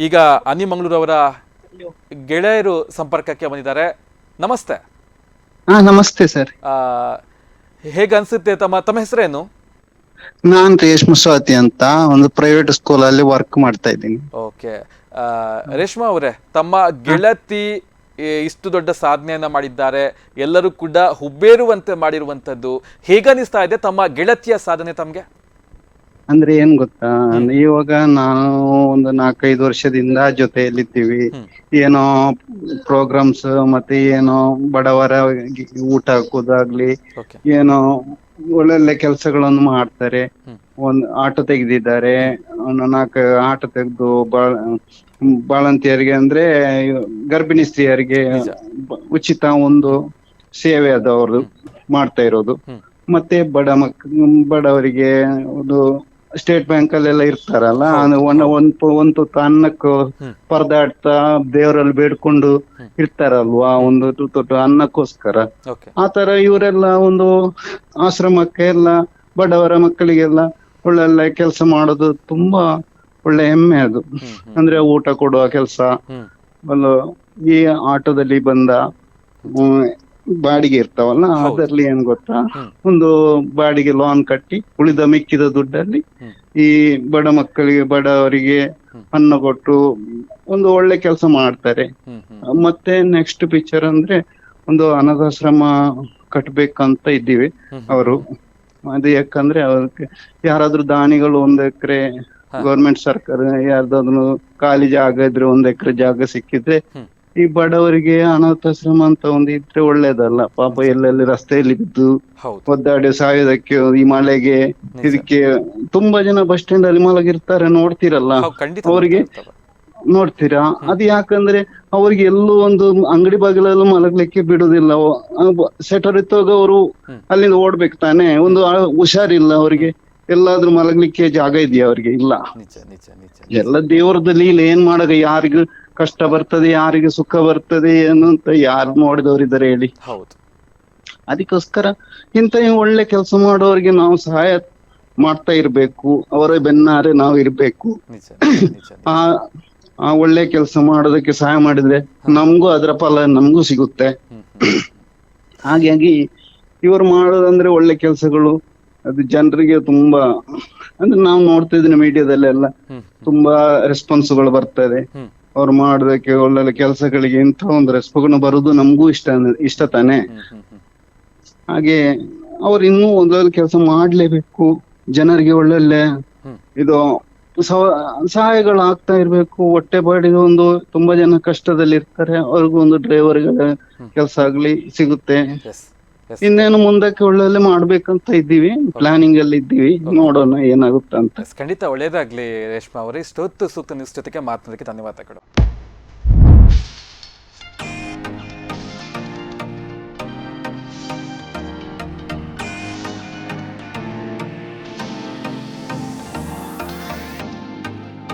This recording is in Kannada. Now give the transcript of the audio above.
ಈಗ ಅನಿ ಅವರ ಗೆಳೆಯರು ಸಂಪರ್ಕಕ್ಕೆ ಬಂದಿದ್ದಾರೆ. ನಮಸ್ತೆ. ಹಾ ನಮಸ್ತೆ ಸರ್. ಹೇಗ ಹೇಗೆ ಅನ್ಸುತ್ತೆ ತಮ್ಮ ತಮ್ಮ ಹೆಸರೇನು? ನಾನ್ ರೇಷ್ಮಾ ಸ್ವಾತಿ ಅಂತ ಒಂದು ಪ್ರೈವೇಟ್ ಸ್ಕೂಲ್ ಅಲ್ಲಿ ವರ್ಕ್ ಮಾಡ್ತಾ ಇದ್ದೀನಿ. ಓಕೆ. ರೇಷ್ಮಾ ಅವರೇ ತಮ್ಮ ಗೆಳತಿ ಇಷ್ಟು ದೊಡ್ಡ ಸಾಧನೆಯನ್ನ ಮಾಡಿದ್ದಾರೆ. ಎಲ್ಲರೂ ಕೂಡ ಹುಬ್ಬೇರುವಂತೆ ಮಾಡಿರುವಂತದ್ದು ಹೇಗನಿಸ್ತಾ ಇದೆ ತಮ್ಮ ಗೆಳತಿಯ ಸಾಧನೆ ತಮ್ಗೆ? ಅಂದ್ರೆ ಏನ್ ಗೊತ್ತಾ? ಇವಾಗ ನಾನು ಒಂದು ನಾಲ್ಕೈದು ವರ್ಷದಿಂದ ಜೊತೆಯಲ್ಲಿದ್ದೀವಿ. ಇದ್ದೀವಿ ಏನೋ ಪ್ರೋಗ್ರಾಮ್ಸ್ ಮತ್ತೆ ಏನೋ ಬಡವರ ಊಟ ಹಾಕೋದಾಗ್ಲಿ ಏನೋ ಒಳ್ಳೊಳ್ಳೆ ಕೆಲಸಗಳನ್ನು ಮಾಡ್ತಾರೆ. ಒಂದು ಆಟೋ ತೆಗೆದಿದ್ದಾರೆ. ಒಂದು ನಾಲ್ಕು ಆಟೋ ತೆಗೆದು ಬಾಳ ಬಾಳಂತಿಯರಿಗೆ ಅಂದ್ರೆ ಗರ್ಭಿಣಿ ಸ್ತ್ರೀಯರಿಗೆ ಉಚಿತ ಒಂದು ಸೇವೆ ಅದು ಅವ್ರದ್ದು ಮಾಡ್ತಾ ಇರೋದು. ಮತ್ತೆ ಬಡ ಮಕ್ ಬಡವರಿಗೆ ಒಂದು ಸ್ಟೇಟ್ ಬ್ಯಾಂಕ್ ಅಲ್ಲೆಲ್ಲ ಇರ್ತಾರಲ್ಲ ಒಂದ್ ಒಂದು ಒಂದು ಅನ್ನಕ್ಕೂ. ಪರದಾಡ್ತಾ ದೇವರಲ್ಲಿ ಬೇಡ್ಕೊಂಡು ಇರ್ತಾರಲ್ವಾ ಒಂದು ತುತ್ತು ಅನ್ನಕ್ಕೋಸ್ಕರ. ಆತರ ಇವರೆಲ್ಲ ಒಂದು ಆಶ್ರಮಕ್ಕೆ ಎಲ್ಲ ಬಡವರ ಮಕ್ಕಳಿಗೆಲ್ಲ ಒಳ್ಳೆಲ್ಲ ಕೆಲಸ ಮಾಡೋದು ತುಂಬಾ ಒಳ್ಳೆ ಹೆಮ್ಮೆ ಅದು. ಅಂದ್ರೆ ಊಟ ಕೊಡುವ ಕೆಲಸ. ಈ ಆಟೋದಲ್ಲಿ ಬಂದ ಬಾಡಿಗೆ ಇರ್ತಾವಲ್ಲ. ಅದರಲ್ಲಿ ಏನ್ ಗೊತ್ತಾ ಒಂದು ಬಾಡಿಗೆ ಲೋನ್ ಕಟ್ಟಿ ಉಳಿದ ಮಿಕ್ಕಿದ ದುಡ್ಡಲ್ಲಿ ಈ ಬಡ ಮಕ್ಕಳಿಗೆ ಬಡವರಿಗೆ. ಅನ್ನ ಕೊಟ್ಟು ಒಂದು ಒಳ್ಳೆ ಕೆಲಸ ಮಾಡ್ತಾರೆ ಮತ್ತೆ ನೆಕ್ಸ್ಟ್ ಪಿಕ್ಚರ್ ಅಂದ್ರೆ ಒಂದು ಅನಾಥಾಶ್ರಮ ಕಟ್ಬೇಕಂತ ಇದ್ದೀವಿ ಅವರು ಅದು ಯಾಕಂದ್ರೆ ಅವ್ರಿಗೆ ಯಾರಾದ್ರೂ ದಾನಿಗಳು ಒಂದ್ ಎಕರೆ. ಗೌರ್ಮೆಂಟ್ ಸರ್ಕಾರ ಯಾರ್ದಾದ್ರು ಖಾಲಿ ಜಾಗ ಇದ್ರೆ ಒಂದ್ ಎಕರೆ ಜಾಗ ಸಿಕ್ಕಿದ್ರೆ. ಈ ಬಡವರಿಗೆ ಅನಾಥಾಶ್ರಮ ಅಂತ ಒಂದು ಇದ್ರೆ ಒಳ್ಳೇದಲ್ಲ. ಪಾಪ ಎಲ್ಲೆಲ್ಲಿ ರಸ್ತೆಯಲ್ಲಿ ಬಿದ್ದು ಒದ್ದಾಡಿ ಸಾಯೋದಕ್ಕೆ ಈ ಮಳೆಗೆ ಇದಕ್ಕೆ ತುಂಬಾ ಜನ ಬಸ್ ಸ್ಟ್ಯಾಂಡ್ ಅಲ್ಲಿ ಮಲಗಿರ್ತಾರೆ ನೋಡ್ತಿರಲ್ಲ. ಅವರಿಗೆ ನೋಡ್ತೀರಾ? ಅದು ಯಾಕಂದ್ರೆ ಅವ್ರಿಗೆ ಎಲ್ಲೂ ಒಂದು ಅಂಗಡಿ ಬಾಗಿಲಲ್ಲೂ ಮಲಗ್ಲಿಕ್ಕೆ ಬಿಡುದಿಲ್ಲ ಸೆಟರ್ ಇತ್ತಾಗ ಅವರು. ಅಲ್ಲಿಂದ ಓಡ್ಬೇಕು ತಾನೆ? ಒಂದು ಹುಷಾರಿಲ್ಲ ಅವ್ರಿಗೆ. ಎಲ್ಲಾದ್ರೂ ಮಲಗ್ಲಿಕ್ಕೆ ಜಾಗ ಇದೆಯಾ ಅವ್ರಿಗೆ? ಇಲ್ಲ. ಎಲ್ಲ ದೇವರದ ಲೀಲೆ ಏನ್ ಮಾಡಗ ಯಾರಿಗೂ ಕಷ್ಟ ಬರ್ತದೆ ಯಾರಿಗೆ ಸುಖ ಬರ್ತದೆ ಏನು ಅಂತ ಯಾರು ನೋಡಿದವರಿದ್ದಾರೆ ಹೇಳಿ. ಹೌದು. ಅದಕ್ಕೋಸ್ಕರ ಇಂಥ ಒಳ್ಳೆ ಕೆಲಸ ಮಾಡೋರಿಗೆ ನಾವು ಸಹಾಯ ಮಾಡ್ತಾ ಇರ್ಬೇಕು ಅವರ ಬೆನ್ನಾರೆ ನಾವು ಇರ್ಬೇಕು. ಆ ಆ ಒಳ್ಳೆ ಕೆಲಸ ಮಾಡೋದಕ್ಕೆ ಸಹಾಯ ಮಾಡಿದ್ರೆ ನಮಗೂ ಅದರ ಫಲ ನಮಗೂ ಸಿಗುತ್ತೆ. ಹಾಗಾಗಿ ಇವರು ಮಾಡೋದಂದ್ರೆ ಒಳ್ಳೆ ಕೆಲಸಗಳು ಅದು ಜನರಿಗೆ ತುಂಬಾ ಅಂದ್ರೆ ನಾವು ನೋಡ್ತಾ ಇದ್ದೀನಿ ಮೀಡಿಯಾದಲ್ಲೆಲ್ಲ ತುಂಬಾ ರೆಸ್ಪಾನ್ಸ್ಗಳು ಬರ್ತದೆ. ಅವ್ರು ಮಾಡೋದಕ್ಕೆ ಒಳ್ಳೊಳ್ಳೆ ಕೆಲಸಗಳಿಗೆ ಇಂಥ ಒಂದು ರೆಸ್ಪೆಕ್ಟ್ ಬರುದು ನಮಗೂ ಇಷ್ಟ ಇಷ್ಟ ತಾನೆ. ಹಾಗೆ ಅವ್ರು ಇನ್ನೂ ಒಳ್ಳೊಳ್ಳೆ ಕೆಲಸ ಮಾಡ್ಲೇಬೇಕು ಜನರಿಗೆ ಒಳ್ಳೊಳ್ಳೆ ಇದು ಸಹಾಯಗಳು ಆಗ್ತಾ ಇರ್ಬೇಕು. ಹೊಟ್ಟೆ ಬಾಡಿಗೆ ಒಂದು ತುಂಬಾ ಜನ ಕಷ್ಟದಲ್ಲಿ ಇರ್ತಾರೆ ಅವ್ರಿಗೂ ಒಂದು ಡ್ರೈವರ್ಗಳ ಕೆಲಸ ಆಗ್ಲಿ ಸಿಗುತ್ತೆ. ಇನ್ನೇನು ಮುಂದಕ್ಕೆ ಒಳ್ಳೆ ಮಾಡ್ಬೇಕಂತ ಇದ್ದೀವಿ. ಪ್ಲಾನಿಂಗ್ ಅಲ್ಲಿ ಇದ್ದೀವಿ ನೋಡೋಣ ಏನಾಗುತ್ತೆ ಅಂತ ಖಂಡಿತ ಒಳ್ಳೇದಾಗ್ಲಿ ರೇಷ್ಮಾ ಅವರೇ. ಇಷ್ಟೊತ್ತು ಸೂಕ್ತ ನ್ಯೂಸ್ ಜೊತೆಗೆ ಧನ್ಯವಾದಗಳು.